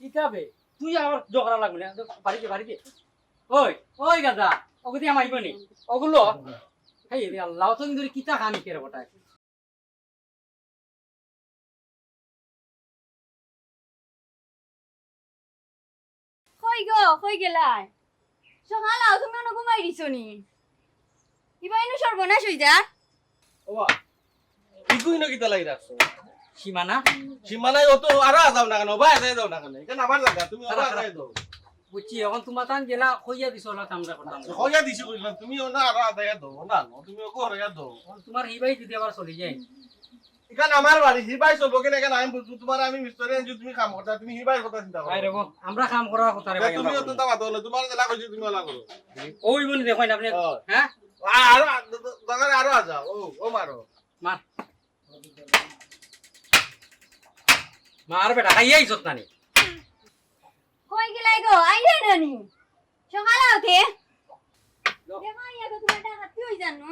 কিতাবে? তুই আবার জগড়া লাগবে না। বাড়িতে বাড়িতে। ওই ওই গাদা ওগুদি আমার আইবনি ওগুলো রে আল্লাহ তো কিন্তু কিতা খানি কেরে বটায় কই গো কই গেলাই? সকাল আও তুমি অন্য ঘুমাই দিছো নি? ইবা সর্বনাশ হই যা না কিতা লাগি রাখছো? সীমানা? সীমানায় অত আরও আজাও না কেন আজাই দাও না কেন এখানে আমার জায়গা তুমি আরও আজাই দাও বুঝছি এখন তোমার তান গেলা কইয়া দিছ ওলা কামরা করতাম হইয়া দিছি কইলাম তুমি না আরও দাও না না, তুমি ওকে হইয়া দাও তোমার হিবাই যদি আবার চলে যায়। এখানে আমার বাড়ি হিবাই চলবো কেন এখানে আমি বুঝব তোমার আমি মিস্ত্রি আনছি তুমি কাম করতা তুমি হিবাই কথা চিন্তা করো ভাই রে আমরা কাম করার কথা রে ভাই তুমি অত দাম আতো না তোমার জেলা কইছি তুমি ওলা করো ওই বনি দেখো না আপনি হ্যাঁ। আরও দোকানে আরও আজাও ও ও মারো মার মার বেটা খাইয়া আইছত নানি কই গেলাই গো? আই রে নানি সকাল আওতে দেখা ইয়া গো তোমার টাকা তুই হই জানো?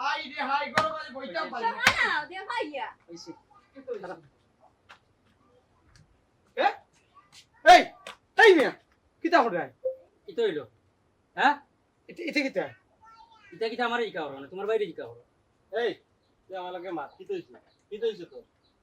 হাই রে হাই করো বাজে বইতাম সকাল আও দেখা ইয়া এই এই মিয়া কিতা করে ইতো হইল। হ্যাঁ? এটা এটা কিতা? ইটা কিটা আমার ইকা হলো না তোমার বাইরে ইকা হলো। এই তুই আমার লগে মার কি তৈছে কি তৈছে তো কিটা কো তুমি তারে?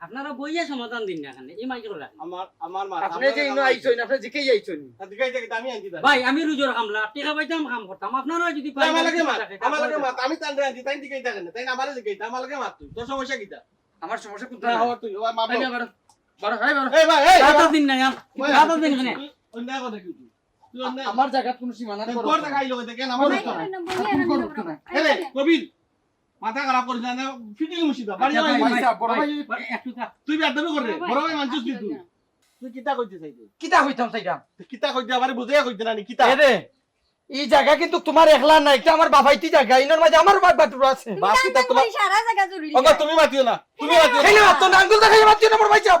আপনারা বইয়া সমাধান আমার তাই জিকেই থাকেন তাই আমারে মাত তুই। সমস্যা কিটা আমার দিন না দিন আমার জায়গা কোনো সীমানা তোর আইলো দেখেন আমার নাই নাই না বলিয়া না। না। এলে কবির মাথা খারাপ করিস না ফিটিং মুশিদা বাড়ি যাই ভাই, বড় একটু থাক। তুই বেদবি করে বড় ভাই মানছিস তুই তুই তুই কিতা কইতে চাই কিতা হইতাম চাইতাম? কিতা কইতে আবার বুঝাইয়া কইতে না কিতা? এরে এই জায়গা কিন্তু তোমার একলা না এটা আমার বাবাইতি জায়গা ইনোর মাঝে আমার বাপ বাটুর আছে। বাপ তুমি কিতা তোমার সারা জায়গা জরুরি। ওগো তুমি মাতিও না তুমি মাতিও না। না আঙ্গুল দেখাই মাত্র না আমার ভাই সাহেব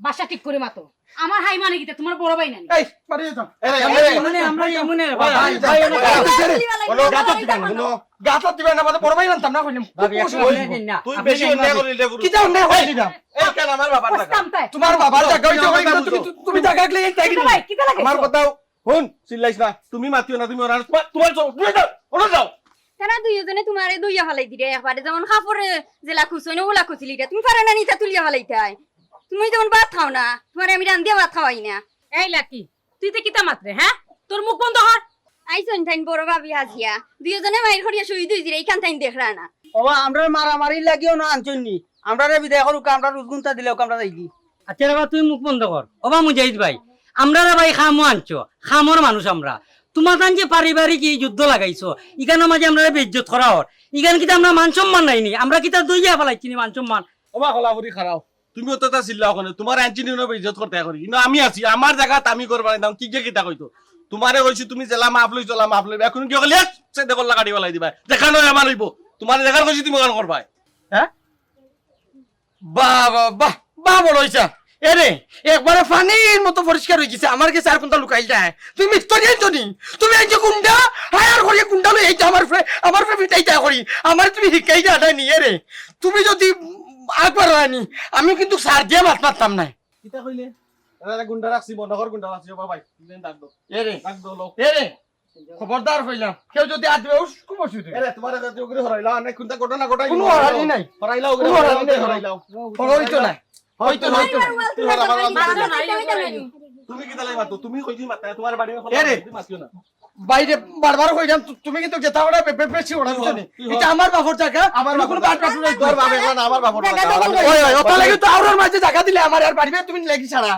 বাসা ঠিক করে মাতো আমার হাই মানে গিতা তোমার বড় ভাই এই পারে যাও এই আমরা ভাই ভাই বলো বড় ভাই না কইলাম তুই বেশি অন্যায় করলি কি যাও না হই এই কেন আমার বাবার তোমার বাবার জায়গা তুমি তুমি জায়গা গলে এই তাগি ভাই কি লাগে আমার হুন না তুমি মাতিও না তুমি ওরা তোমার যাও তুমি যাও ওরা যাও তারা দুইজনে তোমারে দুইয়া ফেলাই দিলে একবারে যেমন কাপড়ে জেলা খুঁজছো ওলা খুঁজলি তুমি পারে না নিতা তুলিয়া ফেলাইতাই তুমি যেমন ভাত খাও না তোমার আমি রান্ধিয়া ভাত খাওয়াই না। এই লাকি তুই তো কিটা মাত্রে হ্যাঁ? তোর মুখ বন্ধ কর। আইসন তাইন বড় ভাবি হাসিয়া দুইজনে মাইর করিয়া শুই দুই দিলে এইখান তাইন দেখরা না ওবা আমরা মারামারি লাগিও না আনছনি আমরা বিদায় করুক আমরা রুজগুনটা দিলেও আমরা যাইকি আচ্ছা রে বা, তুই মুখ বন্ধ কর। ওবা মুজাহিদ ভাই আমরা রে ভাই খামো আনছো খামর মানুষ আমরা। তোমার তান যে পারিবারিক এই যুদ্ধ লাগাইছো ইখানের মাঝে আমরা বেজ্জত করা হর ইখান কিতা আমরা মান সম্মান নাইনি আমরা কিতা দইয়া ফেলাইছি নি মান সম্মান। ওবা কলাপুরি খারাও। তুমি অতটা চিল্লা ওখানে তোমার আইনচি নিয়ে ইজ্জত করতে করি কিন্তু আমি আছি আমার জায়গাত আমি করবা নিতাম কি কে কিতা কইতো? তোমারে কইছি তুমি জেলা মাপ লই চলা মাপ লইবা এখন কি কইলে সে দেখল লাগাড়ি বলাই দিবা দেখা নয় আমার হইব। তোমার দেখার কইছি তুমি ওখানে করবা বাহ বাহ বাহ বাহ বড় হইছা এরে একবারে পানির মতো পরিষ্কার হয়ে গেছে। আমার কাছে আর কোনটা লুকাইল যায় তুমি আইছো নি তুমি আইছো কুন্ডা হায়ার করি কুন্ডা লই এইটা আমার আমার ফ্রে ফিটাইটা করি আমার তুমি শিকাই যা নি এরে তুমি যদি আকবার রানি আমি কিন্তু সার দিয়ে মাছ মারতাম না যদি আজ বেউস এ রে তোমার কাছে ওগরে হরাইলা না কোনটা ঘটনা ঘটাই নাই। হরাইলা ওগরে হরাইলা তুমি কি তালাই তুমি বাইরে বারবার কইলাম তুমি কিন্তু বে- বে- বেশি ওরা বুঝছ নি? তুই হল। এটা আমার বাপর জায়গা আমার কোনো বাট বাট নাই তোর বাবা এখন আমার বাপর। ওই ওই ওটা লাগি তো আউরার মাঝে জায়গা দিলে আমার আর বাড়িবে তুমি লাগি ছাড়া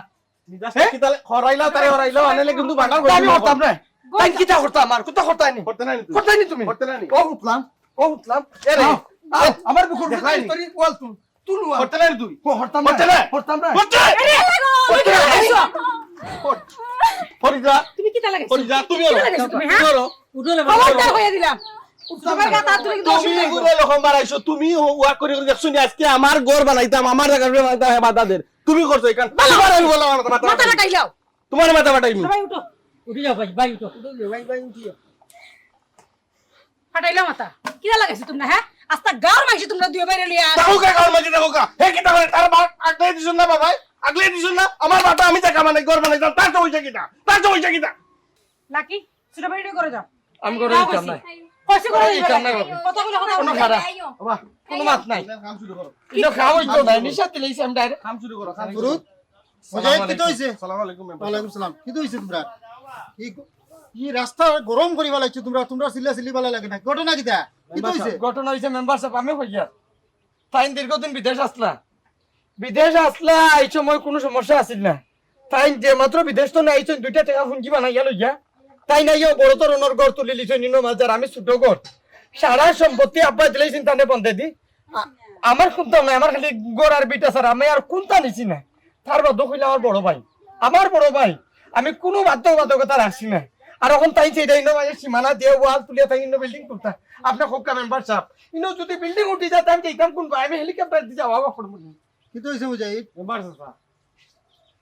মিজাজ কি তাহলে খরাইলা তারে খরাইলা আনলে কিন্তু বানার তো আমি করতাম না তাই কিটা করতাম আমার কোথা করতাই নি করতে নাই তুই করতাই নি তুমি করতে নাই ও উঠলাম ও উঠলাম এ রে, আমার বুকুর। তোরি ওয়াল তুল তুল ওয়াল করতে নাই তুই হরতাম না না। হরতাম না করতে করতে না, ফরিদা তুমি কি তা লাগাইছো ফরিদা তুমি কি তুমি হ্যাঁ? খবরদার হয়ে দিলাম। তুমি অসুবিধা হইবো। ঘুরে লকম বাড়াইছো তুমি ওয়াক করে করে দেখছ আজকে আমার ঘর বানাইতাম আমার হে বাদাদের। তুমি করছ এখান তোমার আমি বললাম আমার মাথা মাথা বাটাই। কাটাইলাও তোমার মাথা বাটাই সবাই উঠো। উঠে যাও ভাই ভাই উঠো। ভাই ভাই উঠিও। ফাটাইলাও মাথা। কি লাগাইছো তোমরা হ্যাঁ? আস্তা গাঁর মাইছি তোমরা দুই বাইরে লিয়া। দেখো কা কার দেখো কা। হে করে তার বাট আগলে দিছুন না বাবা আগলে দিছুন না? আমার বাটা আমি জায়গা বানাই ঘর বানাইতাম তার তো হইছে কিটা তার তো হইছে কিটা লাকি ছোট বাইরে করে যাও। আমি করে দিতাম। না কইছি করে নাই বাবা। কতগুলো কথা কোনো? খারাপ। বাবা কোনো মাত নাই। কাম শুরু করো। ইনো খাওয়াই তো নাই। নিশা দিলেই আমি ডাইরেক্ট কাম শুরু করো কাম শুরু মুজাহিদ কি হইছে? আসসালামু আলাইকুম মেম্বার। ওয়ালাইকুম সালাম। কি হইছে তোমরা? ই ই রাস্তা গরম করি ফেলাইছো তোমরা। তোমরা সিল্লা সিল্লি ভালো লাগে না। ঘটনা কিটা কি হইছে? ঘটনা হয়েছে মেম্বারশিপ আমি হইয়া তাই দীর্ঘদিন বিদেশ আসলা। বিদেশ আসলা এই সময় কোনো সমস্যা আছিল না। তাই যে মাত্র বিদেশ তো না আইছেন দুইটা টাকা ফুঞ্জি বানাইয়া লইয়া তাই নাই বড় ধরনের ঘর তুলি লিছ, নিনো মাজার আমি ছোট ঘর সারা সম্পত্তি আব্বা দিলেই চিন্তা নে বন্ধে দি। আমার কোনটা নাই আমার খালি গড় আর বিটা স্যার আমি আর কোনটা নিছি না। তার বাধ্য কইলে আমার বড় ভাই। আমার বড় ভাই, আমি কোনো বাধ্যবাধকতা রাখছি না। আর এখন তাই সেইটা ইনো মাঝে সীমানা দিয়ে ওয়াল তুলিয়া তাই ইনো বিল্ডিং করতা। আপনার খুব কা মেম্বার সাহেব। ইনো যদি বিল্ডিং উঠি যায়, তাই আমি কোন ভাই, আমি হেলিকপ্টার দিয়ে যাওয়া করব। কি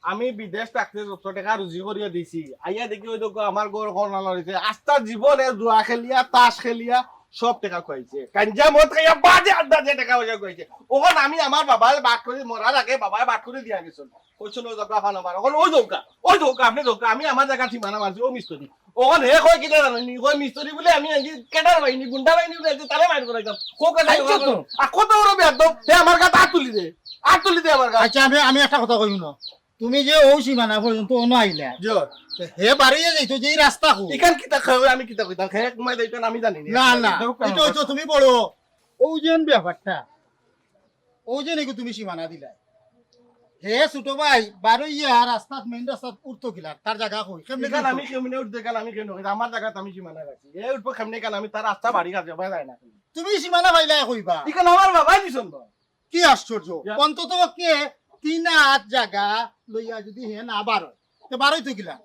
আমি বিদেশ থাকতে যত টাকা রুজি করিয়া দিছি। আইয়া দেখি ওই দেখো আমার গড় কর্ণা লড়িছে আস্তা জীবনে জুয়া খেলিয়া তাস খেলিয়া সব টাকা খুয়াইছে কাঞ্জা মত খাইয়া বাজে আড্ডা যে টাকা পয়সা খুয়াইছে ওখান আমি আমার বাবার বাট করে মরার আগে বাবায় বাট করে দিয়া গেছিল কইছিল ওই দোকা ফান আমার ওখান ওই দৌকা ওই দৌকা আপনি দৌকা আমি আমার জায়গা সীমানা মারছি ও মিস্তরি ওখান হে কয় কিনা জানি কয় মিস্তরি বলে আমি কেটার বাহিনী গুন্ডা বাহিনী তারে মাইর করাইতাম কো কেটার আইছো তো। কত বড় বেদম হে আমার কাছে আট তুলি দে। আট তুলি দে আমার কাছে আচ্ছা আমি আমি একটা কথা কইব না। তুমি যে ও সীমানা পর্যন্ত অন্য আইলা জোর হে বাড়িয়ে যাইতো যে রাস্তা কো। ইখান কিতা খাবে আমি কিতা কইতাম? খেয়ে কুমাই দিতাম আমি জানি না। না এটা হইতো তুমি বড়। ও যেন ব্যাপারটা। ও যে তুমি সীমানা দিলা? হে ছোট ভাই বারো ইয়া রাস্তাত মেইন রাস্তাত উঠতো কিলা? তার জায়গা কই? কেমনে এখান আমি কেমনে উঠতে গেল আমি কেন আমার জায়গাতে আমি সীমানা রাখছি। এ উঠবো কেমনে কেন আমি তার রাস্তা বাড়ি কাছে যাবা যায় না। তুমি সীমানা পাইলা কইবা? ইখান আমার বাবাই দিছন কি আশ্চর্য? অন্তত কে তিন হাত জায়গা লইয়া যদি হে না বারো বারোই তো কিলা?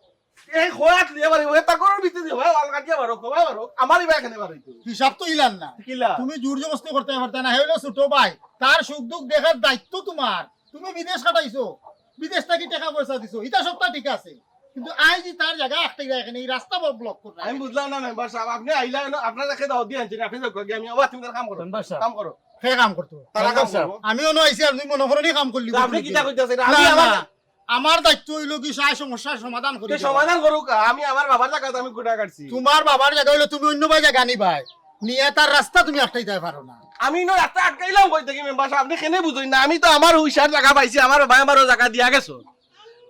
এই খোয়াত বাড়ি ওই তাকর ভিতরে কাটিয়া বারো কবাই বারো আমারই ভাই এখানে বাড়ি হিসাব তো ইলান না। কিলা? তুমি জোর জবস্তি করতে পারতে না? হইল ছোট ভাই তার সুখ দুঃখ দেখার দায়িত্ব তোমার। তুমি বিদেশ কাটাইছো বিদেশ থেকে টাকা পয়সা দিছো এটা সবটা ঠিক আছে। কিন্তু আই যে তার জায়গা একটাই এখানে এই রাস্তা ব্লক করে আমি বুঝলাম না মেম্বার সাহেব আপনি আইলা আপনার কাছে দাও দিয়ে আনছেন আপনি আমি আবার তুমি কাম করো। কাম করো। কাম করতো। তারা কাম স্যার। করো আমিও আর তুমি মনে করনি কাম করলি। আপনি কইতাছেন আমি আমার আমার দায়িত্ব হইল কি সাই সমস্যার সমাধান করি। তো সমাধান করুক আমি আমার বাবার জায়গাতে আমি গোটা কাটছি। তোমার বাবার জায়গা হইল তুমি অন্য ভাই জায়গা নিবাই নিয়ে তার রাস্তা তুমি যাই পারো না। আমি নো রাস্তা আটকাইলাম কই থেকে মেম্বার সাহেব? আপনি কেনে বুঝুই না আমি তো আমার হুইসার জায়গা পাইছি আমার ভাই আমারও জায়গা দিয়া গেছো।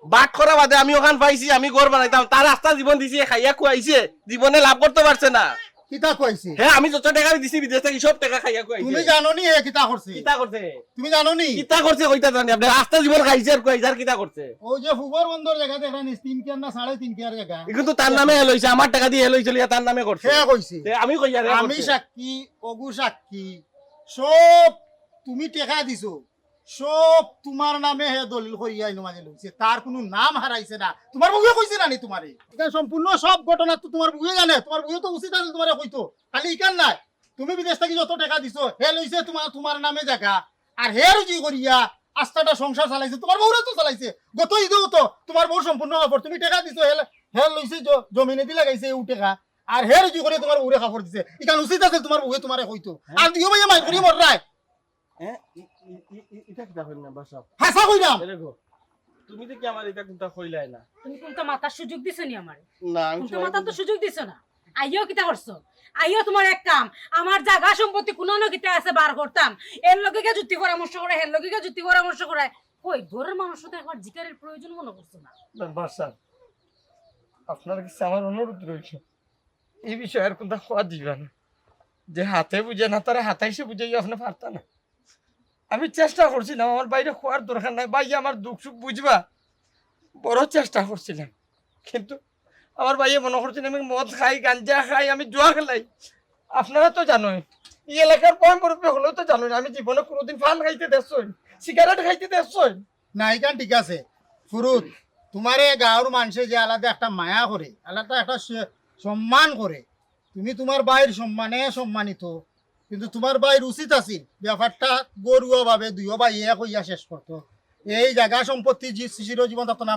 বাট করা বাদে আমি ওখান পাইছি আমি ঘর বানাইতাম তার রাস্তা জীবন দিছি খাইয়া খুয়াইছে জীবনে লাভ করতে পারছে না। কিতা কইছি? হ্যাঁ আমি যত টাকা দিছি বিদেশ থেকে সব টাকা খাইয়া তুমি জানো নি হে কিতা করছে কিতা করছে তুমি জানো নি কিতা করছে কইতা জানি? আপনি রাস্তা জীবন খাইছে আর খুয়াইছে আর কিতা করছে ও যে ফুবর বন্দর জায়গা দেখা নিস কেয়ার না সাড়ে তিন কেয়ার জায়গা কিন্তু তার নামে হইছে আমার টাকা দিয়ে তার নামে করছে সে কইছে আমি কইয়া আমি সাক্ষী অগু সাক্ষী সব তুমি টেকা দিছো। সব তোমার নামে হে দলিল করিয়া আইনো মাঝে লইছে। তার কোনো নাম হারাইছে না। তোমার বুকে কইছে না নি তোমারে? এটা সম্পূর্ণ সব ঘটনা তো তোমার বুকে জানে। তোমার বুকে তো উচিত আছে তোমারে কইতো খালি ইকান নাই। তুমি বিদেশ থেকে যত টাকা দিছো হে লইছে তোমার তোমার নামে জায়গা। আর হে রুজি করিয়া আস্থাটা সংসার চালাইছে তোমার বউরে তো চালাইছে। গত ঈদেও তো তোমার বউ সম্পূর্ণ কাপড়। তুমি টাকা দিছো হে হে লইছে জমিনে দি লাগাইছে উ টাকা। আর হে রুজি করে তোমার বউরে কাপড় দিছে। ইকান উচিত আছে তোমার বউয়ে তোমারে কইতো আর দিও ভাইয়া মাই করি মর রায় হ্যাঁ ই- ই- ই- ই- এটা কিতা বাসা হাসা কইরাম গো তুমি তো কি আমার এটা কোনটা কইলাই না? তুমি কোনটা মাথার সুযোগ দিছো নি আমার না আমি কোনটা মাথার তো সুযোগ দিছো না? আইও কিতা করছ আইও তোমার এক কাম আমার জায়গা সম্পত্তি কোন কিতা আছে বার করতাম এর লগে গিয়ে যুক্তি পরামর্শ করে এর লগে গিয়ে যুক্তি পরামর্শ করে কই ঘরের মানুষ তো একবার জিকারের প্রয়োজন মনে করছ না? সাহেব আপনার কাছে আমার অনুরোধ রয়েছে এই বিষয়ে আর কোনটা খোয়া দিবা না? যে হাতে বুঝে না তারা হাতাইছে বুঝে আপনি পারতা না? আমি চেষ্টা করছিলাম, আমার বাইরে খোয়ার দরকার নাই। ভাই, আমার দুঃখ সুখ বুঝবা? বড় চেষ্টা করছিলাম। কিন্তু আমার ভাইয়ে মনে করছেন আমি মদ খাই, গাঞ্জা খাই, আমি জুয়া খেলাই। আপনারা তো জানোই, এই এলাকার পয়েন্ট পরবে হলেও তো জানোই, আমি জীবনে কোনোদিন ফান খাইতে দেখছই সিগারেট খাইতে দেখছই না ঠিক আছে। ফুরুত, তোমারে গাঁৱৰ মানুষে যে আলাদা একটা মায়া করে, আলাদা একটা সম্মান করে, তুমি তোমার বাইর সম্মানে সম্মানিত। কিন্তু তোমার বাইর উচিত আছিল। ব্যাপারটা গরুয়া ভাবে দুইও ভাই এক হইয়া শেষ করতো। এই জায়গা সম্পত্তি জি চিরজীবন থাকতো না।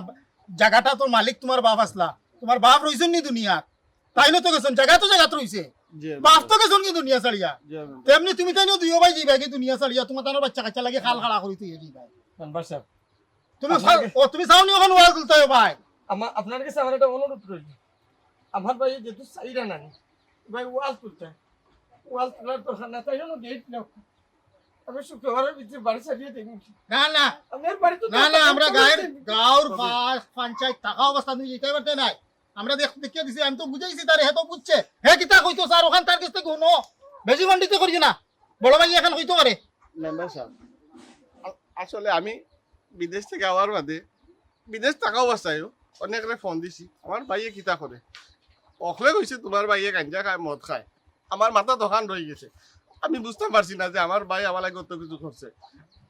জায়গাটা তোর মালিক তোমার বাপ আসলা। তোমার বাপ রইছেন নি দুনিয়াত তাই না তো গেছেন জায়গা তো জায়গাত রইছে। বাপ তো গেছেন কি দুনিয়া চালিয়া তেমনি তুমি তাই দুইও ভাই যাইবা কি দুনিয়া চালিয়া তোমার তার বাচ্চা কাচ্চা লাগে খাল খালা করি তুই যাইবা তুমি চাও- ও তুমি চাওনি ওয়াজ তুলতে ভাই। আমার আপনার কাছে আমার একটা অনুরোধ রইল। আমার ভাই যেহেতু চাইরা নানি ভাই ওয়াল তুলতে। ওয়াল তোলার দরকার না তাই জন্য গেট নাও আমি শুক্রবারের ভিতরে বাড়ি চালিয়ে দেখি না না। আমার বাড়ি তো না না আমরা গায়ের গাঁর পঞ্চায়েত থাকা অবস্থা তুমি যেতে পারতে নাই। আমরা দেখ দেখিয়ে দিছি আমি তো বুঝাইছি তারে হে তো বুঝছে। হে কিতা কইতো স্যার ওখান তার কাছ থেকে বেশি মন্ডিতে করি না। বড় ভাই এখন কইতে পারে। মেম্বার সাহেব আসলে আমি বিদেশ থেকে আওয়ার বাদে বিদেশ থাকা অবস্থায় অনেকরে ফোন দিছি। আমার ভাইয়ে কিতা করে? অখলে কইছে তোমার ভাইয়ে গাঞ্জা খায় মদ খায়। আমার মাথা দোকান রয়ে গেছে। আমি বুঝতে পারছি না যে আমার ভাই আমার কত কিছু করছে।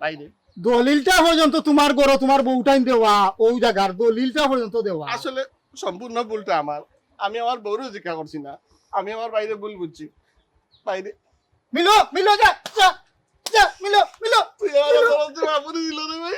বাইরে দলিলটা পর্যন্ত তোমার গড় তোমার বউ টাইম দেওয়া ওই জায়গার দলিলটা পর্যন্ত দেওয়া। আসলে সম্পূর্ণ ভুলটা আমার। আমি আমার বউরও জিজ্ঞা করছি না। আমি আমার বাইরে ভুল বুঝছি। বাইরে মিলো মিলো যা যা যা মিলো মিলো তুই আমার বলতে বাপুরে দিল রে ভাই।